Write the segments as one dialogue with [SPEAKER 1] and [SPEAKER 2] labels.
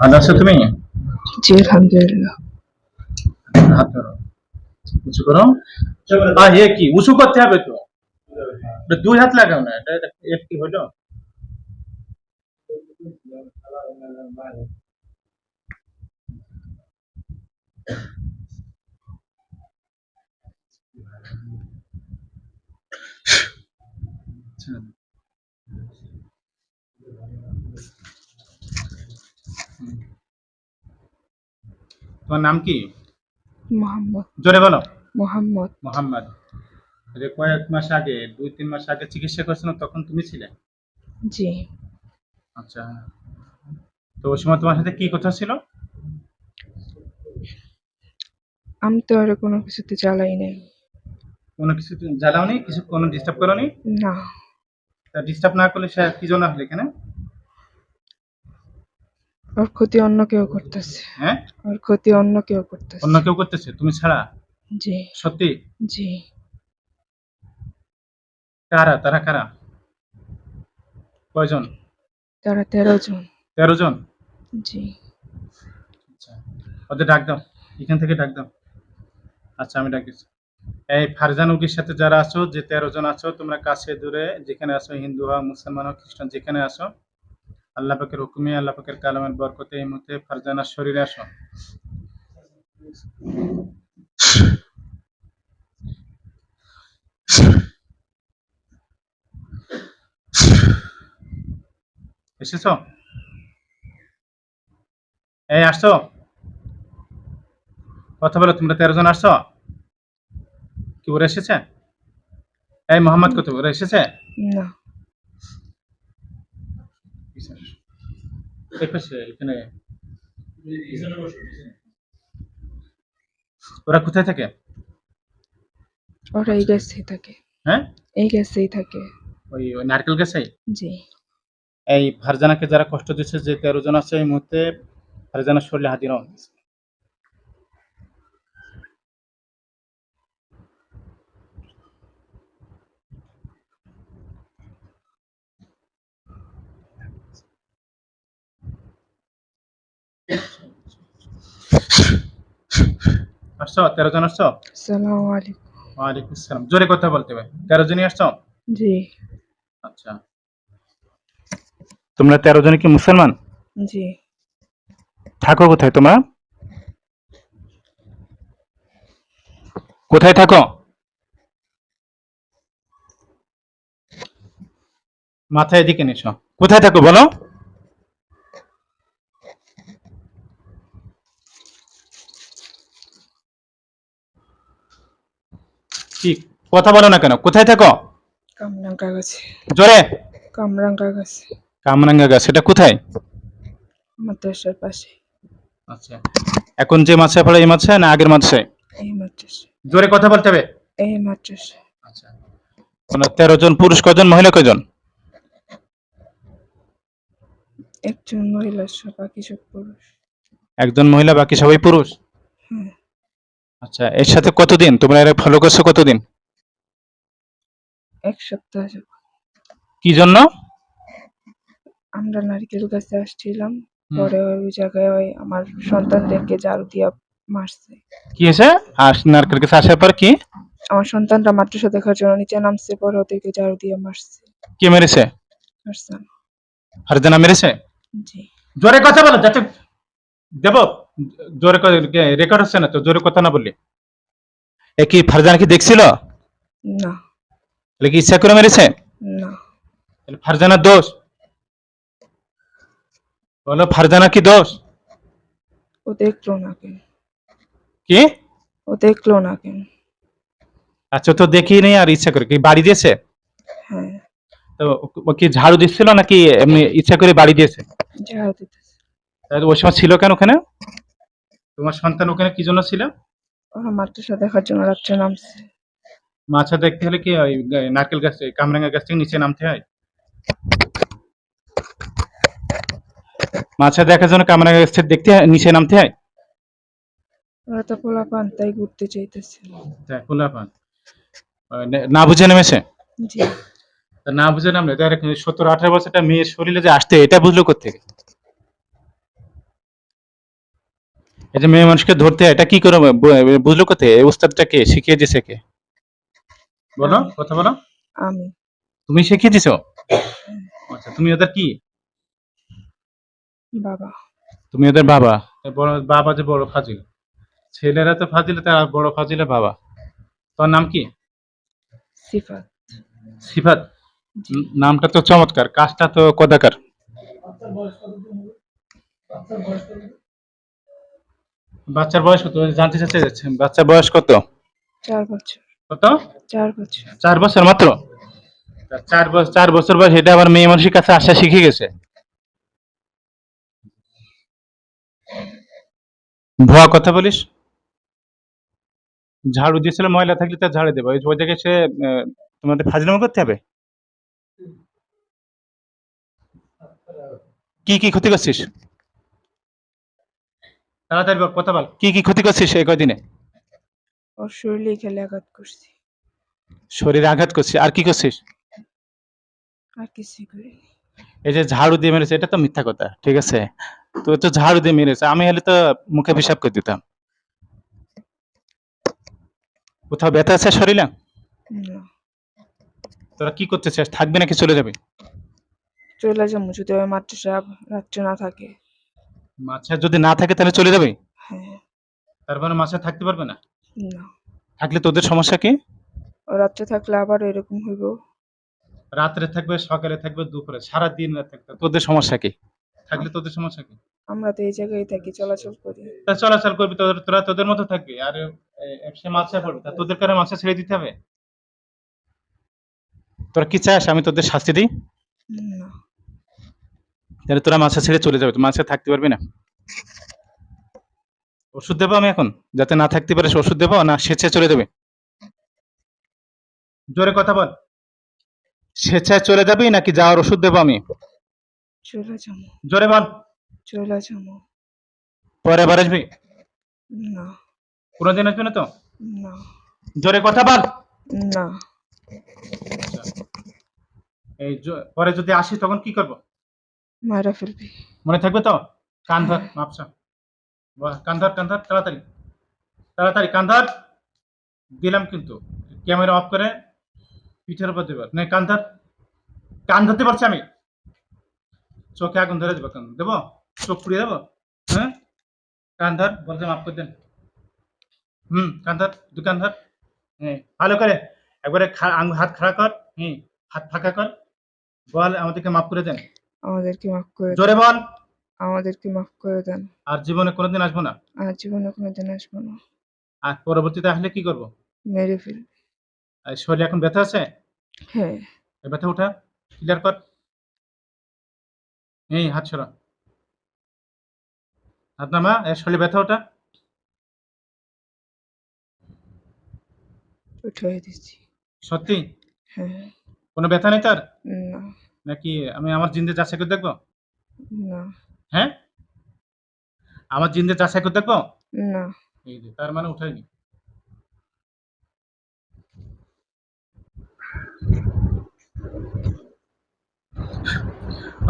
[SPEAKER 1] ভালো আছো তুমি
[SPEAKER 2] জি আলহামদুলিল্লাহ
[SPEAKER 1] হাত ধরো উঁচু করো হ্যাঁ এ কি উঁচু করতে হবে তো এটা দুই হাত লাগাও না এটা এটা- এর কি হলো তোমার নাম কি?
[SPEAKER 2] মোহাম্মদ।
[SPEAKER 1] জোরে বলো।
[SPEAKER 2] মোহাম্মদ।
[SPEAKER 1] মোহাম্মদ। যে কয়েক মাস আগে দুই তিন মাস আগে চিকিৎসা করছিলাম তখন তুমি ছিলে?
[SPEAKER 2] জি।
[SPEAKER 1] আচ্ছা। তো ওই সময় তোমার সাথে কি কথা ছিল?
[SPEAKER 2] আমি তো আর কোনো কিছুতে চালাই নাই।
[SPEAKER 1] কোনো কিছু জ্বালাওনি? কিছু কোনো ডিস্টার্ব করোনি?
[SPEAKER 2] না।
[SPEAKER 1] তা ডিস্টার্ব না করলে সে কি জন্য আসলে এখানে?
[SPEAKER 2] ওর ক্ষতি অন্য কেউ করতেছে।
[SPEAKER 1] হ্যাঁ?
[SPEAKER 2] ওর ক্ষতি অন্য কেউ করতেছে।
[SPEAKER 1] অন্য কেউ করতেছে? তুমি ছাড়া?
[SPEAKER 2] জি।
[SPEAKER 1] সত্যি?
[SPEAKER 2] জি।
[SPEAKER 1] কারা? তারা কারা? কয়জন?
[SPEAKER 2] তারা তেরো জন।
[SPEAKER 1] তেরো জন?
[SPEAKER 2] জি।
[SPEAKER 1] আচ্ছা। ওদের ডাক দাও। এখান থেকে ডাক দাও। আচ্ছা আমি ডাক দিচ্ছি। এই ফারজান উগির সাথে যারা আছো যে তেরো জন আছো তোমরা কাছে দূরে যেখানে আছো হিন্দু হোক মুসলমান হোক খ্রিস্টান যেখানে আছো আল্লাহ পাকের হুকুমে, আল্লাহ পাকের কালামের বরকতে এই মুহূর্তে ফারজানার শরীরে আসো। এসেছ? এই, আসছো? কথা বলো, তোমরা তেরো জন আসছো? কি ওরা এসেছে? এই, মোহাম্মদ কত ওরা এসেছে?
[SPEAKER 2] না
[SPEAKER 1] এই পাশে, এখানে ওরা কোথায় থাকে?
[SPEAKER 2] ওরা এই গাছেই থাকে।
[SPEAKER 1] হ্যাঁ?
[SPEAKER 2] এই গাছেই থাকে।
[SPEAKER 1] ওই ওই নারকেল গাছে
[SPEAKER 2] জি।
[SPEAKER 1] এই ফারজানাকে যারা কষ্ট দিচ্ছে যে তেরো জন আছে এই মুহূর্তে ফারজানা শরীরে হাজির হন আসছো? তেরো জন আসছো?
[SPEAKER 2] সালাম আলাইকুম।
[SPEAKER 1] ওয়ালাইকুম আসসালাম। জোরে কথা বলতে হবে। তেরো জনই আসছো?
[SPEAKER 2] জি।
[SPEAKER 1] আচ্ছা। তোমরা তেরো জন কি মুসলমান?
[SPEAKER 2] জি।
[SPEAKER 1] থাকো কোথায় তোমরা? কোথায় থাকো? মাথায় এদিকে নিছো। কোথায় থাকো বলো? কি? কথা বলো না কেন? কোথায় থাকো?
[SPEAKER 2] কামরাঙ্গা গাছে
[SPEAKER 1] জোরে।
[SPEAKER 2] কামরাঙ্গা গাছে
[SPEAKER 1] কামরাঙ্গা গাছ এটা কোথায়?
[SPEAKER 2] মাদ্রাসার পাশে।
[SPEAKER 1] আচ্ছা। এখন যে মাছে পড়ে এই মাছে না আগের মাছে
[SPEAKER 2] এই মাদ্রাসা
[SPEAKER 1] জোরে কথা বলতে হবে।
[SPEAKER 2] এই মাদ্রাসা
[SPEAKER 1] আচ্ছা। মানে তেরো জন পুরুষ কজন মহিলা কজন
[SPEAKER 2] একজন মহিলা সব বাকি সব পুরুষ।
[SPEAKER 1] একজন মহিলা বাকি সবাই পুরুষ। আচ্ছা এর সাথে কতদিন? তোমরা এর ফলো করছ কতদিন?
[SPEAKER 2] এক সপ্তাহ যাবত।
[SPEAKER 1] কি জন্য?
[SPEAKER 2] আমরা নারকেল গাছে আসছিলাম
[SPEAKER 1] হুম।
[SPEAKER 2] পরে ওই জায়গায় ওই আমার সন্তানদেরকে জাল দিয়া মারছে।
[SPEAKER 1] কি হয়েছে? আর নারকেল গাছে আসার পর কি?
[SPEAKER 2] আমার সন্তানরা মাদ্রাসা দেখার জন্য নিচে নামছে পরে ওদেরকে জাল দিয়ে মারছে।
[SPEAKER 1] কে মেরেছে?
[SPEAKER 2] মারছেন
[SPEAKER 1] ফারজানা মেরেছে?
[SPEAKER 2] জি।
[SPEAKER 1] জোরে কথা বলো যাতে দেব। জোরে রেকর্ড হচ্ছে না তো? জোরে কথা না বললি। এ কি ফারজানা কি দেখছিল?
[SPEAKER 2] না।
[SPEAKER 1] তাহলে কি ইচ্ছা করে মেরেছে?
[SPEAKER 2] না।
[SPEAKER 1] তাহলে ফারজানার দোষ? বলো ফারজানা কি দোষ?
[SPEAKER 2] ও দেখল না কেন?
[SPEAKER 1] কি?
[SPEAKER 2] ও দেখল না কেন?
[SPEAKER 1] আচ্ছা তো দেখি নেই আর ইচ্ছা করে। কি বাড়ি দিয়েছে?
[SPEAKER 2] হ্যাঁ।
[SPEAKER 1] তো ও- ও কি ঝাড়ু দিচ্ছিল নাকি এমনি ইচ্ছা করে বাড়ি দিয়েছে?
[SPEAKER 2] ঝাড় দিতেছে।
[SPEAKER 1] ওই সময় ছিল কেন ওখানে? তোমার সন্তান ওখানে কি জন্য ছিল?
[SPEAKER 2] মাদ্রাসা দেখার জন্য রাত্রে নামছে।
[SPEAKER 1] মাছা দেখতে হলে কি ওই নারকেল গাছ কামরাঙ্গা গাছ থেকে নিচে নামতে হয়? মাছা দেখার জন্য কামরাঙ্গা গাছ থেকে দেখতে হয় নিচে নামতে হয়?
[SPEAKER 2] ওরা তো পোলা পান তাই ঘুরতে চাইতেছে।
[SPEAKER 1] দেখ, পোলাপান। না বুঝে নেমেছে?
[SPEAKER 2] জি।
[SPEAKER 1] তা না বুঝে নামলে তার সত্তর আঠারো বছর একটা মেয়ের শরীরে যে আসতে এটা বুঝলো কোথেকে এই যে মেয়ে মানুষকে ধরতে হয়, এটা কি করে বুঝলো কোথায়? এই উস্তাদটা কে? শিখিয়ে দিছে কে? বলো কথা বলো।
[SPEAKER 2] আমি।
[SPEAKER 1] তুমি শিখিয়ে দিছো আচ্ছা তুমি ওদের কি?
[SPEAKER 2] বাবা।
[SPEAKER 1] তুমি ওদের বাবা? বড় বাবা যে বড় ফাজিল। ছেলেরা তো ফাজিল তার বড় ফাজিলের বাবা। তোর নাম কি?
[SPEAKER 2] সিফাত।
[SPEAKER 1] সিফাত? নামটা তো চমৎকার কাজটা তো কদাকার। বাচ্চার বয়স কত? জানতে চাচ্ছে বাচ্চার বয়স কত?
[SPEAKER 2] চার বছর।
[SPEAKER 1] কত?
[SPEAKER 2] চার বছর।
[SPEAKER 1] চার বছর মাত্র? চার বছর চার বছর বয়স এটা আবার মেয়ে মানুষের কাছে আসা শিখে গেছে। ভুয়া কথা বলিস? ঝাড়ু দিয়েছিল ময়লা থাকলে তার ঝাড়ু দেবো। ওই জায়গায় সে তোমাদের ফাজলামো করতে হবে? কি কি ক্ষতি করছিস? তাড়াতাড়ি বল, কথা বল। কি কি ক্ষতি করছিস এই কয়দিনে?
[SPEAKER 2] ওর শরীরে খেলে আঘাত করছি।
[SPEAKER 1] শরীরে আঘাত করছিস আর কি করছিস?
[SPEAKER 2] আর কিছুই করিনি।
[SPEAKER 1] এই যে ঝাড়ু দিয়ে মেরেছে এটা তো মিথ্যা কথা ঠিক আছে? তো তো ঝাড়ু দিয়ে মেরেছে আমি হলে তো মুখে পেশাব করে দিতাম। কোথাও ব্যথা আছে শরীরে?
[SPEAKER 2] না।
[SPEAKER 1] তোরা কি করতে চাস থাকবে নাকি চলে যাবে?
[SPEAKER 2] চলে যাব যদি ওই মাত্র সাহেব রাত্রে না থাকে।
[SPEAKER 1] মাছে যদি না থাকে তাহলে চলে যাবে?
[SPEAKER 2] হ্যাঁ।
[SPEAKER 1] তারপরে মাছে থাকতে পারবে না?
[SPEAKER 2] না।
[SPEAKER 1] থাকলে তোদের সমস্যা কি?
[SPEAKER 2] রাত্রে থাকলে আবার এরকম হইব।
[SPEAKER 1] রাত্রে থাকবে সকালে থাকবে দুপুরে সারা দিন রাত থাকবে তোদের সমস্যা কি? থাকলে তোদের সমস্যা কি?
[SPEAKER 2] আমরা তো এই জায়গায় থাকি চলাচল করি।
[SPEAKER 1] তা চলাচল করবি তোদের তোরা তোদের মতো থাকবি। আর এ, সে মাছে পড়বে তা তোদের কারে মাছে ছেড়ে দিতে হবে? তোরা কি চাস আমি তোদের শাস্তি দিই?
[SPEAKER 2] না।
[SPEAKER 1] তাহলে তোরা মাছে ছেড়ে চলে যাবে তো মাছে থাকতে পারবি না। ওষুধ দেবো আমি এখন যাতে না থাকতে পারে ওষুধ দেবো না স্বেচ্ছায় চলে যাবে জোরে কথা বল। স্বেচ্ছায় চলে যাবি নাকি যাওয়ার ওষুধ দেবো আমি?
[SPEAKER 2] চলে যাব।
[SPEAKER 1] জোরে বল।
[SPEAKER 2] চলে যাব।
[SPEAKER 1] পরে আবার আসবি?
[SPEAKER 2] না।
[SPEAKER 1] কোনোদিন আসবি না তো?
[SPEAKER 2] না।
[SPEAKER 1] জোরে কথা বল।
[SPEAKER 2] না।
[SPEAKER 1] এই পরে যদি আসি তখন কি করব?
[SPEAKER 2] মারা ফেলবি।
[SPEAKER 1] মনে থাকবে তো? কান ধর মাপসা। বাহ, কান ধর তাড়াতাড়ি। তাড়াতাড়ি কান ধর। দিলাম কিন্তু। ক্যামেরা অফ করে পিঠের উপর দেবার। না কান ধর। কান ধরতে পারছি আমি? চোখে আগুন ধরে দেবো কান? দেবো? চোখ পুড়িয়ে দেবো? হ্যাঁ? কান ধর বলতে মাফ করে দেন। হুম কান ধর দু কান ধর। হ্যাঁ ভালো করে। একবারে হাত খাড়া কর। হুম হাত ফাঁকা কর। বল আমাদেরকে মাফ করে দেন।
[SPEAKER 2] আমাদেরকে মাফ করে
[SPEAKER 1] জোরে বল।
[SPEAKER 2] আমাদেরকে মাফ করে দেন।
[SPEAKER 1] আর জীবনে কোনোদিন আসব না?
[SPEAKER 2] আর জীবনে কোনোদিন আসব না।
[SPEAKER 1] আর পরবর্তীতে আসলে কি করব?
[SPEAKER 2] মেরে
[SPEAKER 1] আর শরীরে এখন ব্যথা আছে?
[SPEAKER 2] হ্যাঁ।
[SPEAKER 1] এই ব্যথা উঠা ক্লিয়ার কর। এই হাত সরা। হাত নামা এর শরীরে ব্যথা ওঠা।
[SPEAKER 2] উঠাই দিচ্ছি।
[SPEAKER 1] সত্যি?
[SPEAKER 2] হ্যাঁ।
[SPEAKER 1] কোনো ব্যথা নেই তার?
[SPEAKER 2] না।
[SPEAKER 1] নাকি আমি আমার জিন্দে যাচাই করে দেখব?
[SPEAKER 2] না।
[SPEAKER 1] হ্যাঁ? আমার জিন্দে যাচাই করে দেখব?
[SPEAKER 2] না।
[SPEAKER 1] এই যে তার মানে উঠাইনি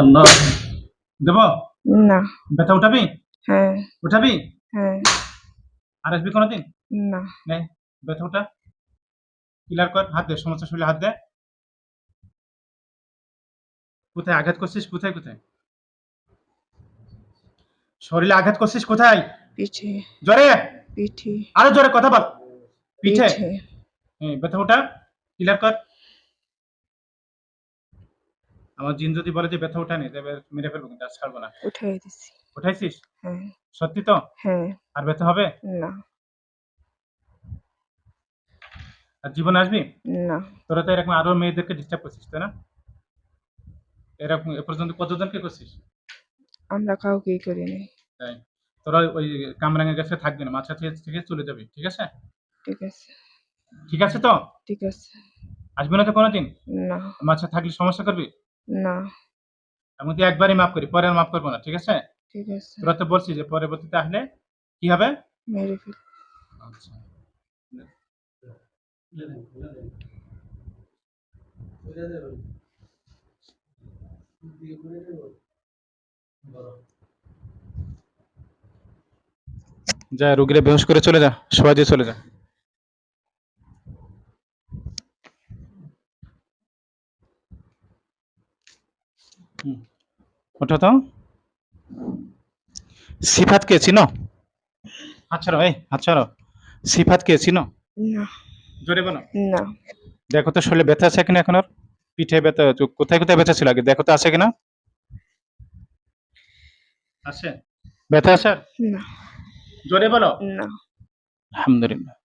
[SPEAKER 1] আল্লাহ। দেব?
[SPEAKER 2] না।
[SPEAKER 1] ব্যথা উঠাবি?
[SPEAKER 2] হ্যাঁ।
[SPEAKER 1] উঠাবি?
[SPEAKER 2] হ্যাঁ।
[SPEAKER 1] আর আসবি কোনোদিন?
[SPEAKER 2] না।
[SPEAKER 1] নে ব্যথা উঠা। ক্লিয়ার কর হাত দে সমস্যা শরীরে হাত দে। কোথায় আঘাত করছিস? কোথায় কোথায়? শরীরে আঘাত করছিস কোথায়?
[SPEAKER 2] পিঠে।
[SPEAKER 1] জোরে
[SPEAKER 2] পিঠে।
[SPEAKER 1] আরও জোরে কথা বল। পিঠে? হ্যাঁ ব্যথা ওঠা ক্লিয়ার কর। আমার জিন যদি বলে যে ব্যথা ওঠা নেই তবে মেরে ফেলব কিন্তু আর ছাড়বো না।
[SPEAKER 2] উঠাই দিচ্ছি
[SPEAKER 1] উঠাইছিস?
[SPEAKER 2] হ্যাঁ।
[SPEAKER 1] সত্যি তো?
[SPEAKER 2] হ্যাঁ।
[SPEAKER 1] আর ব্যথা হবে?
[SPEAKER 2] না।
[SPEAKER 1] আর জীবন আসবি?
[SPEAKER 2] না।
[SPEAKER 1] তোরা তো এরকম আরও মেয়েদেরকে ডিস্টার্ব করছিস তাই না? এরকম এ পর্যন্ত কতজনকে করছিস?
[SPEAKER 2] আমরা কাউকেই করিনি।
[SPEAKER 1] তাই? তোরা ওই কামরাঙ্গা কাছে থাকবি না মাছা থেকে থেকে চলে যাবি ঠিক আছে?
[SPEAKER 2] ঠিক আছে।
[SPEAKER 1] ঠিক আছে তো?
[SPEAKER 2] ঠিক আছে।
[SPEAKER 1] আসবি না তো কোনোদিন?
[SPEAKER 2] না।
[SPEAKER 1] মাছা থাকলে সমস্যা করবি?
[SPEAKER 2] না।
[SPEAKER 1] আমি তো একবারই মাফ করি পরে আর মাফ করব না ঠিক আছে?
[SPEAKER 2] ঠিক আছে।
[SPEAKER 1] তোরা তো বলছিস যে পরবর্তীতে আসলে কি হবে?
[SPEAKER 2] মেরে ফেল
[SPEAKER 1] আচ্ছা। যা রুগীরা বেহুশ করে চলে যা শোয়া দিয়ে চলে যা। ওঠো তো। সিফাতকে চিনো? হাত ছাড়ো এই হাত ছাড়ো। সিফাতকে চিনো?
[SPEAKER 2] না।
[SPEAKER 1] জোরে বলো।
[SPEAKER 2] না।
[SPEAKER 1] দেখো তো শরীরে ব্যথা আছে কিনা এখন ওর? পিঠে ব্যথা কোথায় কোথায় ব্যথা ছিল আগে? দেখো তো আছে কিনা? আছে। ব্যথা আছে?
[SPEAKER 2] না।
[SPEAKER 1] জোরে বলো।
[SPEAKER 2] না।
[SPEAKER 1] আলহামদুলিল্লাহ।